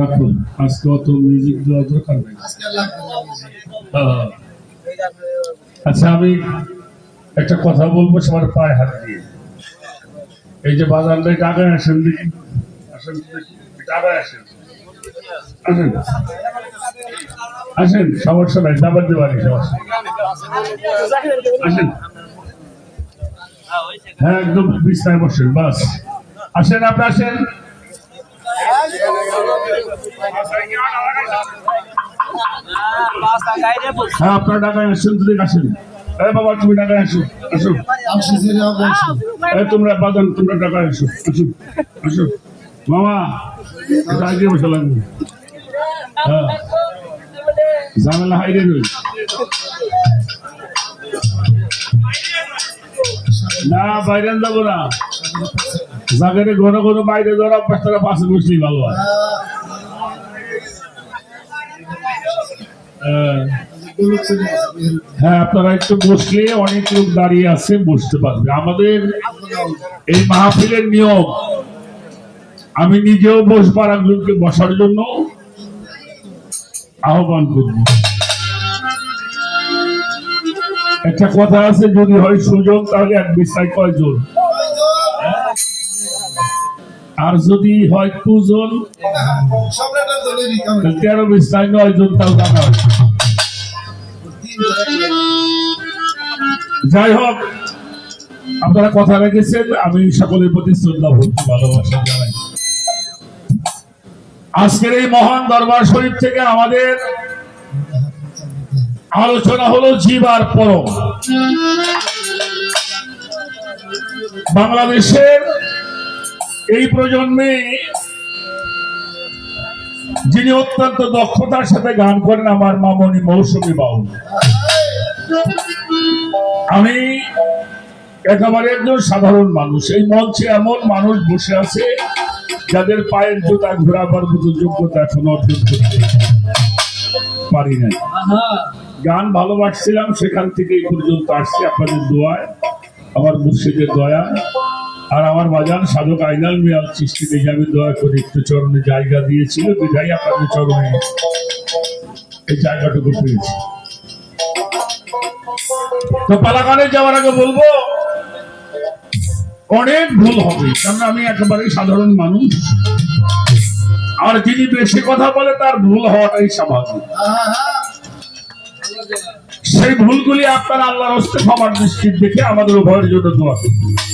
রাখুন। আজকে অত মিউজিক দেওয়া দরকার নেই। আচ্ছা আমি একটা কথা বলব সবার পায়ে হাত দিয়ে। এই যে বাজার নেই টাকায় আসেন দেখি। আসেন টাকায় আসেন। আসেন। আসেন, সমস্যা নাই, দাবার দেওয়ারি সমস্যা। আসেন। হ্যাঁ একদম বিছনায় বসেন, বাস। আসেন, আপনি আসেন। হ্যাঁ আপনার ঢাকায় আসেন যদি আসেন। হ্যাঁ বাবা, তুমি ঢাকায় আসো আসো। এই তোমরা বাদান তোমরা ঢাকায় আসো আসো আসো। মামা এটা আগে বসে লাগবে। হ্যাঁ ঝামেলা হাইরে নই না, বাইরে যাব না। জাগারে ঘন ঘন বাইরে অভ্যাস তারা পাশে বসলেই ভালো হয় হ্যাঁ। আপনারা একটু বসলে অনেক লোক দাঁড়িয়ে আছে, বসতে পারবে। আমাদের এই মাহফিলের নিয়ম, আমি নিজেও বসবার একজনকে বসার জন্য আহ্বান করব। একটা কথা আছে, যদি হয় সুযোগ, তাহলে এক বিছায় কয়জন? আর যদি হয় দুজন তেরো বিছায় নয় জন তাও টাকা হয়। যাই হোক, আপনারা কথা রেখেছেন, আমি সকলের প্রতি শ্রদ্ধা, ভক্তি, ভালোবাসা জানাই। আজকের এই মহান দরবার শরীফ থেকে আমাদের আলোচনা হলো জীবার পরম। বাংলাদেশের এই প্রজন্মে যিনি অত্যন্ত দক্ষতার সাথে গান করেন আমার মামনি মৌসুমী বাবু। আমি একেবারে একজন সাধারণ মানুষ। এই মঞ্চে এমন মানুষ বসে আছে যাদের পায়ের জুতা ঘোরাবার মতো যোগ্যতা এখন অর্জন করতে পারি নাই। গান ভালোবাসছিলাম সেখান থেকে এই পর্যন্ত আসছি। আপনাদের দোয়ায় আমার মুর্শিদের দয়া আর আমার বাজান সাধক আইনাল মিয়াল সৃষ্টি আমি দয়া করে একটু চরণে জায়গা দিয়েছিল বিধাই আপনাদের চরণে এই জায়গাটুকু পেয়েছি। তো পালাগানে যাওয়ার আগে বলব, অনেক ভুল হবে কারণ আমি একেবারেই সাধারণ মানুষ। আর যিনি বেশি কথা বলে তার ভুল হওয়াটাই স্বাভাবিক। সেই ভুলগুলি আপনার আল্লাহর হস্তে ক্ষমার দৃষ্টির দেখে আমাদের উভয়ের জন্য দোয়া করবেন।